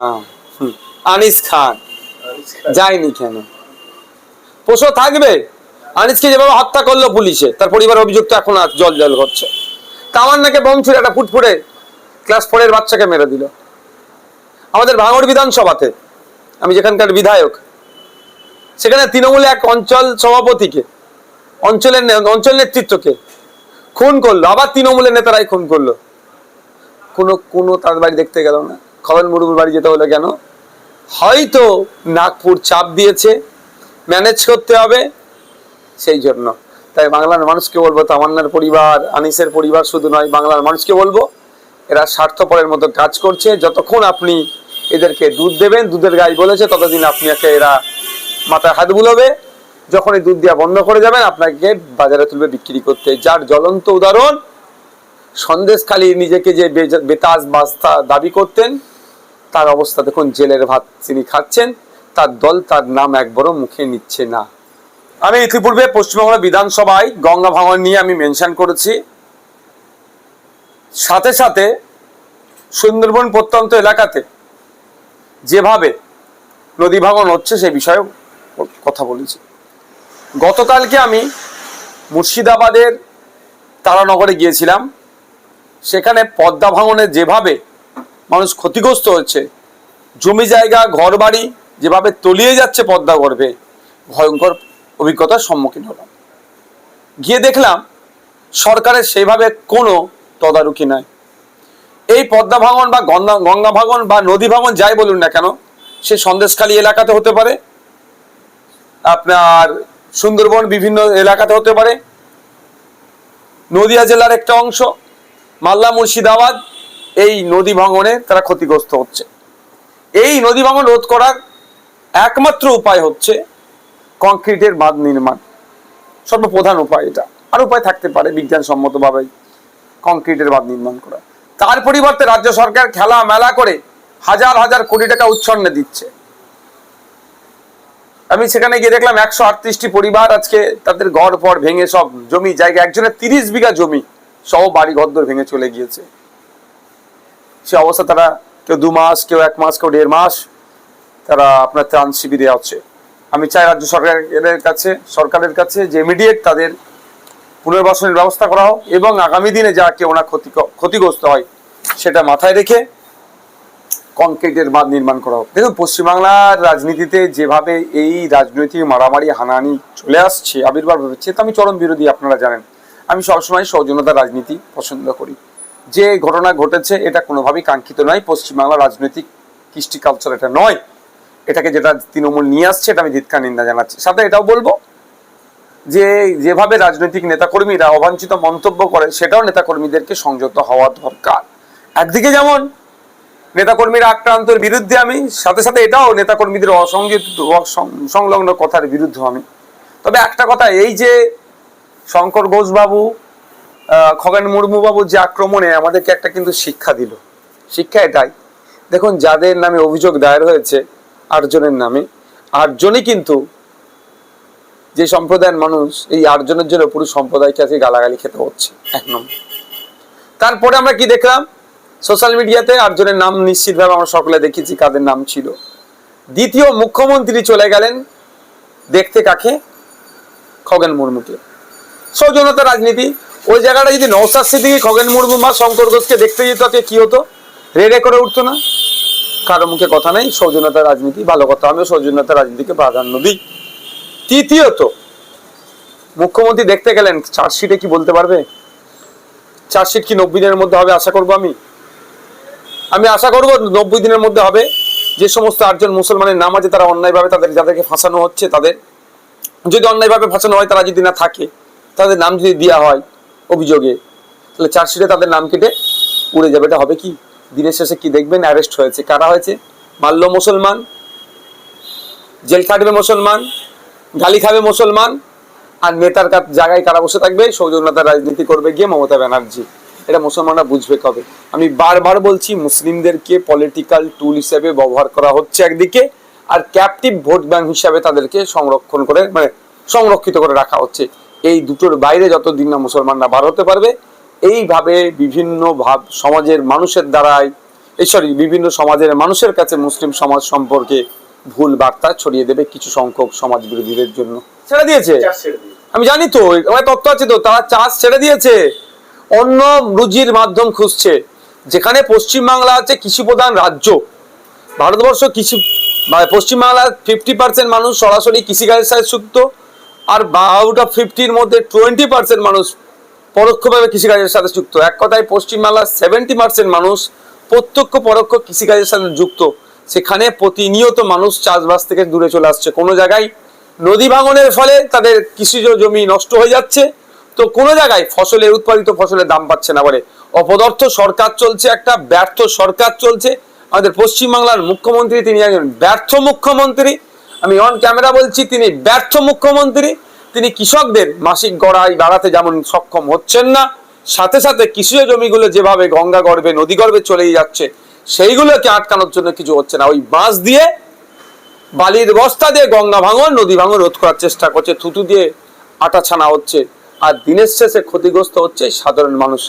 হ্যাঁ। আনিস খান। যায়নি কেন? পোষো থাকবে? আনিসকে যেভাবে হত্যা করল পুলিশে, তার পরিবার অভিযুক্ত এখন আর জল জল করছে। তামান্নাকে বোম ছুড়ে একটা ফুটফুটে ক্লাস ফোরের বাচ্চাকে মেরে দিল। আমাদের ভাঙড় বিধানসভাতে, আমি যেখানকার বিধায়ক, সেখানে তৃণমূলে এক অঞ্চল সভাপতিকে, অঞ্চলের অঞ্চল নেতৃত্বকে খুন করল। আবার তৃণমূলের নেতারাই খুন করল। কোনো কোনো তার বাড়ি দেখতে গেল না। খবর মুরুবুর বাড়ি যেতে হলো কেন? হয়তো নাগপুর চাপ দিয়েছে ম্যানেজ করতে হবে, সেই জন্য। তাই বাংলার মানুষকে বলব, তামান্নার পরিবার, আনিসের পরিবার শুধু নয়, বাংলার মানুষকে বলব, এরা স্বার্থপরের মতো কাজ করছে। যতক্ষণ আপনি এদেরকে দুধ দেবেন, দুধের গাই বলেছে, ততদিন আপনি একে এরা মাথায় হাত বুলোবে। যখন এই দুধ দেওয়া বন্ধ করে যাবেন, আপনাকে বাজারে তুলবে, বিক্রি করতে। যার জ্বলন্ত উদাহরণ, সন্দেশখালী নিজেকে যে বেতাজ বাস্তা দাবি করতেন তার অবস্থা দেখুন, জেলের ভাত তিনি খাচ্ছেন, তার দল তার নাম একবারও মুখে নিচ্ছে না। আমি ইতিপূর্বে পশ্চিমবঙ্গ বিধানসভায় গঙ্গা ভাঙন নিয়ে আমি মেনশন করেছি। সাথে সাথে সুন্দরবন প্রত্যন্ত এলাকাতে যেভাবে নদী ভাঙন হচ্ছে, সে বিষয়ে কথা বলেছি। গতকালকে আমি মুর্শিদাবাদের তারানগরে গিয়েছিলাম। সেখানে পদ্মা ভাঙনে যেভাবে মানুষ ক্ষতিগ্রস্ত হচ্ছে। জমি জায়গা ঘর বাড়ি যেভাবে তলিয়ে যাচ্ছে পদ্মা গর্ভে, ভয়ঙ্কর অভিজ্ঞতার সম্মুখীন হলাম। গিয়ে দেখলাম, সরকারের সেইভাবে কোনো তদারকি নাই। এই পদ্মা ভাঙন বা গঙ্গা ভাঙন বা নদী ভাঙন যাই বলুন না কেন, সে সন্দেশখালী এলাকাতে হতে পারে, আপনার সুন্দরবন বিভিন্ন এলাকাতে হতে পারে। নদিয়া জেলার একটা অংশ, মালদা, মুর্শিদাবাদ এই নদী ভাঙনে তারা ক্ষতিগ্রস্ত হচ্ছে। এই নদী ভাঙন রোধ করার একমাত্র উপায় হচ্ছে কংক্রিটের বাঁধ নির্মাণ। সর্বপ্রধান উপায় এটা। আর উপায় থাকতে পারে বিজ্ঞানসম্মতভাবে কংক্রিটের বাঁধ নির্মাণ করা তার পরিবর্তে রাজ্য সরকার খেলা মেলা করে হাজার হাজার কোটি টাকা উচ্ছন্নে দিচ্ছে। আমি সেখানে গিয়ে দেখলাম একশো আটত্রিশটি পরিবার আজকে তাদের ঘর পর ভেঙে সব জমি জায়গা একজনের তিরিশ বিঘা জমি সহ বাড়ি ঘরদোর ভেঙে চলে গিয়েছে। সে অবস্থা তারা কেউ দু মাস, কেউ এক মাস, কেউ দেড় মাস তারা আপনার ত্রাণ শিবিরে আছে আমি চাই রাজ্য সরকারের কাছে সরকারের কাছে যে ইমিডিয়েট তাদের পুনর্বাসনের ব্যবস্থা করা হোক এবং আগামী দিনে যা কেউ না ক্ষতি, ক্ষতিগ্রস্ত হয় সেটা মাথায় রেখে কংক্রিটের বাঁধ নির্মাণ করা হোক। দেখুন, পশ্চিমবাংলার রাজনীতিতে যেভাবে এই রাজনৈতিক মারামারি, হানাহানি চলে আসছে, আবির্ভাব হচ্ছে, তো আমি চরম বিরোধী, আপনারা জানেন। আমি সবসময় সৌজন্যতার রাজনীতি পছন্দ করি। যে ঘটনা ঘটেছে, এটা কোনোভাবেই কাঙ্ক্ষিত নয়। পশ্চিমবাংলার রাজনৈতিক কৃষ্টি কালচার এটা নয়। এটাকে যেটা তৃণমূল নিয়ে আসছে, এটা আমি ধিৎকার নিন্দা জানাচ্ছি। সাথে এটাও বলব যে, যেভাবে রাজনৈতিক নেতাকর্মীরা অবাঞ্ছিত মন্তব্য করে, সেটাও নেতাকর্মীদেরকে সংযত হওয়া দরকার। একদিকে যেমন নেতাকর্মীরা আক্রান্তর বিরুদ্ধে আমি, সাথে সাথে এটাও নেতাকর্মীদের অসংযত অসং- সংলগ্ন কথার বিরুদ্ধে আমি। তবে একটা কথা, এই যে শঙ্কর ঘোষবাবু খগেন মুর্মু বাবু যে আক্রমণে আমাদেরকে একটা কিন্তু শিক্ষা দিল। শিক্ষা এটাই। দেখুন, যাদের নামে অভিযোগ দায়ের হয়েছে, আটজনের নামে, আটজনই কিন্তু যে সম্প্রদায়ের মানুষ, এই আটজনের জন্য পুরো সম্প্রদায়কে আজকে গালাগালি খেতে হচ্ছে, এক নম্বর। তারপরে আমরা কি দেখলাম? সোশ্যাল মিডিয়াতে আটজনের নাম নিশ্চিতভাবে আমরা সকলে দেখেছি কাদের নাম ছিল। দ্বিতীয় মুখ্যমন্ত্রী চলে গেলেন দেখতে কাকে? খগেন মুর্মুকে। সৌজন্যতা রাজনীতি। ওই জায়গাটা যদি নৌসাদ সিদ্দিকি, খগেন মুর্মু বা শঙ্কর ঘোষকে দেখতে যেত কি হতো? রেডে করে উঠতো না। কারও মুখে কথা নেই সৌজন্যতা রাজনীতি, ভালো কথা আমিও সৌজন্যতা রাজনীতিকে প্রাধান্য দিই। তৃতীয়ত, মুখ্যমন্ত্রী দেখতে গেলেন, চার্জশিটে কি বলতে পারবে? চার্জশিট কি নব্বই দিনের মধ্যে হবে, আশা করব আমি? আমি আশা করব নব্বই দিনের মধ্যে হবে। যে সমস্ত আটজন মুসলমানের নাম আছে, তারা অন্যায়ভাবে তাদের, যাদেরকে ফাঁসানো হচ্ছে, তাদের, যদি অন্যায়ভাবে ফাঁসানো হয়, তারা যদি না থাকে, তাদের নাম যদি দেওয়া হয় অভিযোগে। তাহলে চার্জশিটে তাদের নাম কেটে উড়ে যাবে। এটা হবে কি? দিনের শেষে কি দেখবেন? অ্যারেস্ট হয়েছে। কারা হয়েছে? মাল্য মুসলমান, জেল খাটবে মুসলমান, গালি খাবে মুসলমান, আর নেতার জায়গায় কারা বসে থাকবে? সৌজন্যতার রাজনীতি করবে গিয়ে মমতা ব্যানার্জি। এটা মুসলমানরা বুঝবে কবে। আমি বারবার বলছি, মুসলিমদেরকে পলিটিক্যাল টুল হিসেবে ব্যবহার করা হচ্ছে একদিকে, আর ক্যাপটিভ ভোট ব্যাংক হিসাবে তাদেরকে সংরক্ষণ করে মানে সংরক্ষিত করে রাখা হচ্ছে। এই দুটোর বাইরে যতদিন না মুসলমানরা বার হতে পারবে এইভাবে বিভিন্ন ভাব সমাজের মানুষের দ্বারাই এই সরি বিভিন্ন সমাজের মানুষের কাছে মুসলিম সমাজ সম্পর্কে ভুল বার্তা ছড়িয়ে দেবে কিছু সংখ্যক সমাজ বিরোধীদের জন্য। ছেড়ে দিয়েছে? আমি জানি তো আমার তথ্য আছে তো তারা চাষ ছেড়ে দিয়েছে। অন্য রুজির মাধ্যম খুঁজছে যেখানে পশ্চিমবাংলা আছে কৃষি প্রধান রাজ্য। ভারতবর্ষ কৃষি বা পশ্চিমবাংলার ফিফটি পার্সেন্ট মানুষ সরাসরি কৃষিকাজের সাথে যুক্ত। আর আউট অফ ফিফটির মধ্যে টোয়েন্টি পার্সেন্ট মানুষ পরোক্ষভাবে কৃষিকাজের সাথে যুক্ত। এক কথায় পশ্চিমবাংলার সেভেন্টি পার্সেন্ট মানুষ প্রত্যক্ষ পরোক্ষ কৃষিকাজের সাথে যুক্ত। সেখানে প্রতিনিয়ত মানুষ চাষবাস থেকে দূরে চলে আসছে। কোনো জায়গায় নদী ভাঙনের ফলে তাদের কৃষিজ জমি নষ্ট হয়ে যাচ্ছে। তো কোনো জায়গায় ফসলের উৎপাদিত ফসলের দাম পাচ্ছে না বলে। অপদার্থ সরকার চলছে, একটা ব্যর্থ সরকার চলছে। আমাদের পশ্চিমবাংলার মুখ্যমন্ত্রী তিনি একজন ব্যর্থ মুখ্যমন্ত্রী। আমি অন ক্যামেরা বলছি, তিনি ব্যর্থ মুখ্যমন্ত্রী, তিনি কৃষকদের মাসিক গড়াই বাড়াতে যেমন সক্ষম হচ্ছেন না, সাথে সাথে কৃষিজ জমিগুলো যেভাবে গঙ্গা গর্ভে, নদী গর্ভে চলেই যাচ্ছে, সেইগুলোকে আটকানোর জন্য কিছু হচ্ছে না। ওই বাঁশ দিয়ে, বালির বস্তা দিয়ে গঙ্গা ভাঙন, নদী ভাঙন রোধ করার চেষ্টা করছে, থুতু দিয়ে আটা ছানা হচ্ছে, আর দিনের শেষে ক্ষতিগ্রস্ত হচ্ছে সাধারণ মানুষ।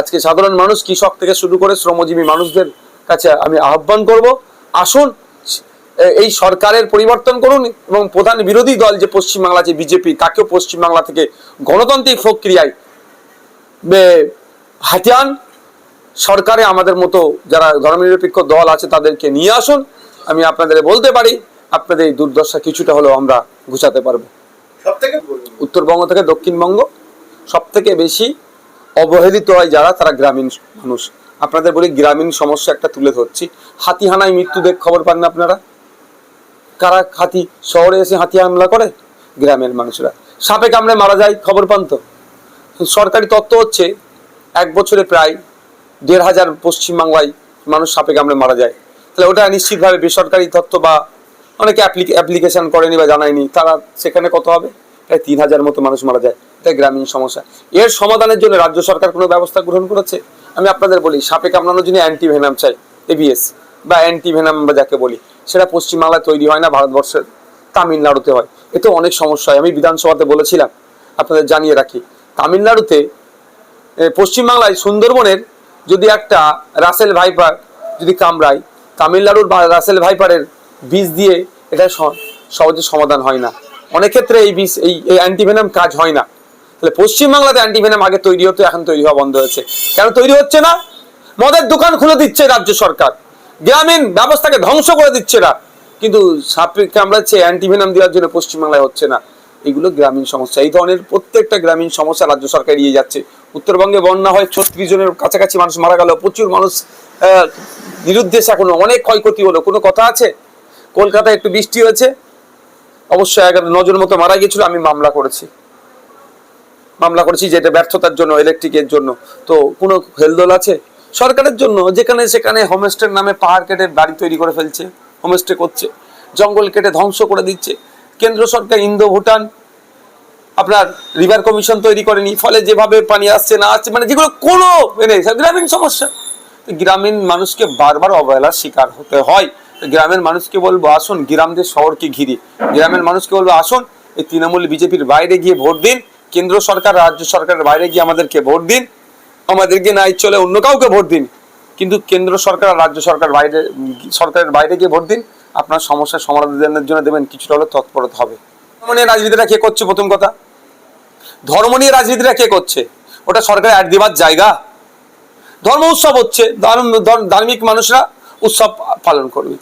আজকে সাধারণ মানুষ কৃষক থেকে শুরু করে শ্রমজীবী মানুষদের কাছে আমি আহ্বান করব, আসুন এই সরকারের পরিবর্তন করুন এবং প্রধান বিরোধী দল যে পশ্চিমবাংলা যে বিজেপি তাকেও পশ্চিমবাংলা থেকে গণতান্ত্রিক প্রক্রিয়ায় হাতিয়ান। সরকারে আমাদের মতো যারা ধর্মনিরপেক্ষ দল আছে তাদেরকে নিয়ে আসুন। আমি আপনাদের বলতে পারি আপনাদের এই দুর্দশা কিছুটা হলেও আমরা ঘুচাতে পারব। সব থেকে উত্তরবঙ্গ থেকে দক্ষিণবঙ্গ সব থেকে বেশি অবহেলিত হয় যারা তারা গ্রামীণ মানুষ। আপনাদের বলি গ্রামীণ সমস্যা একটা তুলে ধরছি। হাতিহানায় মৃত্যু দেখ খবর পান না আপনারা? কারা হাতি শহরে এসে হাতি হামলা করে? গ্রামের মানুষরা। সাপে কামড়ে মারা যায়, খবর পান তো? সরকারি তত্ত্ব হচ্ছে, এক বছরে প্রায় দেড় হাজার পশ্চিমবাংলায় মানুষ সাপে কামড়ে মারা যায়। তাহলে ওটা নিশ্চিতভাবে বেসরকারি তত্ত্ব বা অনেকে অ্যাপ্লিকেশন করেনি বা জানায়নি, তারা সেখানে কত হবে? প্রায় তিন হাজার মতো মানুষ মারা যায়। এটা গ্রামীণ সমস্যা। এর সমাধানের জন্য রাজ্য সরকার কোনো ব্যবস্থা গ্রহণ করেছে? আমি আপনাদের বলি, সাপে কামড়ানোর জন্য অ্যান্টি ভেনাম চাই এবিএস বা অ্যান্টি ভেনাম আমরা যাকে বলি, সেটা পশ্চিমবাংলায় তৈরি হয় না ভারতবর্ষের তামিলনাড়ুতে হয়। এতে অনেক সমস্যা হয়। আমি বিধানসভাতে বলেছিলাম, আপনাদের জানিয়ে রাখি। তামিলনাড়ুতে পশ্চিমবাংলায় সুন্দরবনের যদি একটা রাসেল ভাইপার যদি কামড়ায়, তামিলনাড়ুর বা রাসেল ভাইপারের বীজ দিয়ে এটা সহজে সমাধান হয় না। অনেক ক্ষেত্রে এই এই এই অ্যান্টিভেনাম কাজ হয় না। তাহলে পশ্চিমবাংলাতে অ্যান্টিভেনাম আগে তৈরি হতো, এখন তৈরি হওয়া বন্ধ হয়েছে। কেন তৈরি হচ্ছে না? মদের দোকান খুলে দিচ্ছে রাজ্য সরকার। গ্রামীণ ব্যবস্থাকে ধ্বংস করে দিচ্ছে না কিন্তু সাপে কামড়াচ্ছে অ্যান্টিভেনাম দেওয়ার জন্য পশ্চিমবাংলায় হচ্ছে না, এগুলো গ্রামীণ সমস্যা। এই ধরনের প্রত্যেকটা গ্রামীণ সমস্যা রাজ্য সরকার এড়িয়ে যাচ্ছে। উত্তরবঙ্গে বন্যা হয়, ছত্রিশ জনের কাছাকাছি মানুষ মারা গেল, প্রচুর মানুষ নিরুদ্দেশ এখনও অনেক ক্ষয়ক্ষতি হলো। কোনো কথা আছে? কলকাতায় একটু বৃষ্টি হয়েছে। অবশ্যই এগারো নজন মতো মারা গিয়েছিল, আমি মামলা করেছি। মামলা করেছি যে এটা ব্যর্থতার জন্য ইলেকট্রিকের জন্য। তো কোনো হেলদোল আছে? সরকারের জন্য যেখানে সেখানে হোমস্টের নামে পাহাড় কেটে বাড়ি তৈরি করে ফেলছে হোমস্টে করছে, জঙ্গল কেটে ধ্বংস করে দিচ্ছে। কেন্দ্র সরকার ইন্দো ভুটান, আপনার রিভার কমিশন তৈরি করেনি, ফলে যেভাবে পানি আসছে না আসছে মানে যেগুলো কোনো মানে গ্রামীণ সমস্যা। গ্রামীণ মানুষকে বারবার অবহেলার শিকার হতে হয়। গ্রামের মানুষকে বলব, আসুন গ্রামদের শহরকে ঘিরে। গ্রামের মানুষকে বলব, আসুন এই তৃণমূল বিজেপির বাইরে গিয়ে ভোট দিন, কেন্দ্র সরকার, রাজ্য সরকারের বাইরে গিয়ে আমাদেরকে ভোট দিন। আমাদেরকে নাই চলে অন্য কাউকে ভোট দিন। কিন্তু কেন্দ্র সরকার আর রাজ্য সরকার বাইরে, সরকারের বাইরে গিয়ে ভোট দিন। আপনার সমস্যার সমাধানের জন্য দেবেন, কিছুটা হলে তৎপরতা হবে। ধর্ম নিয়ে রাজনীতিটা কে করছে প্রথম কথা? ধর্ম নিয়ে রাজনীতিটা কে করছে? ওটা সরকারের অ্যাড দেওয়ার জায়গা। ধর্ম উৎসব হচ্ছে, ধর্ম- ধর্ম- ধার্মিক মানুষরা উৎসব পালন করবে।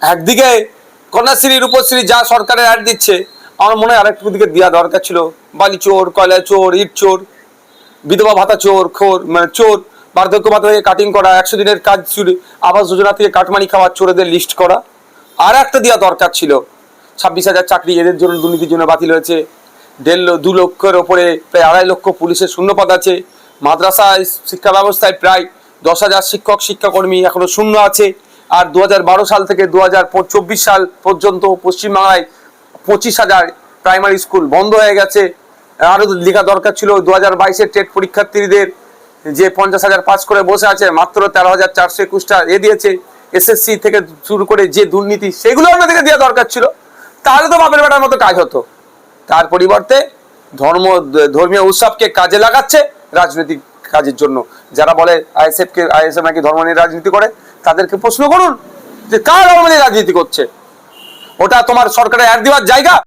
একদিকে কন্যাশ্রী রূপশ্রী যা সরকারের অ্যাড দিচ্ছে, আমার মনে হয় আরেকটু দিকে দেওয়া দরকার ছিল। বালি চোর, কয়লা চোর, ইট চোর। বিধবা ভাতা, চোর, খোর মানে চোর, বার্ধক্য ভাতা থেকে কাটিং করা, একশো দিনের কাজ চুরি, আবাস যোজনা থেকে কাটমানি খাওয়া, চোরেদের লিস্ট করা। আর একটা দেওয়া দরকার ছিল। ছাব্বিশ হাজার চাকরি, এদের জন্য দুর্নীতির জন্য বাতিল হয়েছে। দেড় দু লক্ষের ওপরে প্রায় আড়াই লক্ষ পুলিশের শূন্যপদ আছে। মাদ্রাসা শিক্ষা ব্যবস্থায় প্রায় দশ হাজার শিক্ষক, শিক্ষাকর্মী এখনও শূন্য আছে। আর দু বারো সাল থেকে দু চব্বিশ সাল পর্যন্ত পশ্চিমবাংলায় পঁচিশ হাজার প্রাইমারি স্কুল বন্ধ হয়ে গেছে। আরও লেখা দরকার ছিল দু হাজার বাইশের টেট পরীক্ষার্থীদের যে পঞ্চাশ হাজার পাস করে বসে আছে, মাত্র তেরো হাজার চারশো একুশটা এ দিয়েছে, এসএসসি থেকে শুরু করে যে দুর্নীতি, সেগুলো আমাদেরকে দেওয়া দরকার ছিল। তাহলে তো বাপের বেটার মতো কাজ হতো। তার পরিবর্তে ধর্ম, ধর্মীয় উৎসবকে কাজে লাগাচ্ছে রাজনৈতিক কাজের জন্য। যারা বলে আইএসএফ কে আইএসএফ নাকি ধর্ম নিয়ে রাজনীতি করে, তাদেরকে প্রশ্ন করুন যে কার ধর্ম নিয়ে রাজনীতি করছে? ওটা তোমার সরকারের অ্যাড দেওয়ার জায়গা।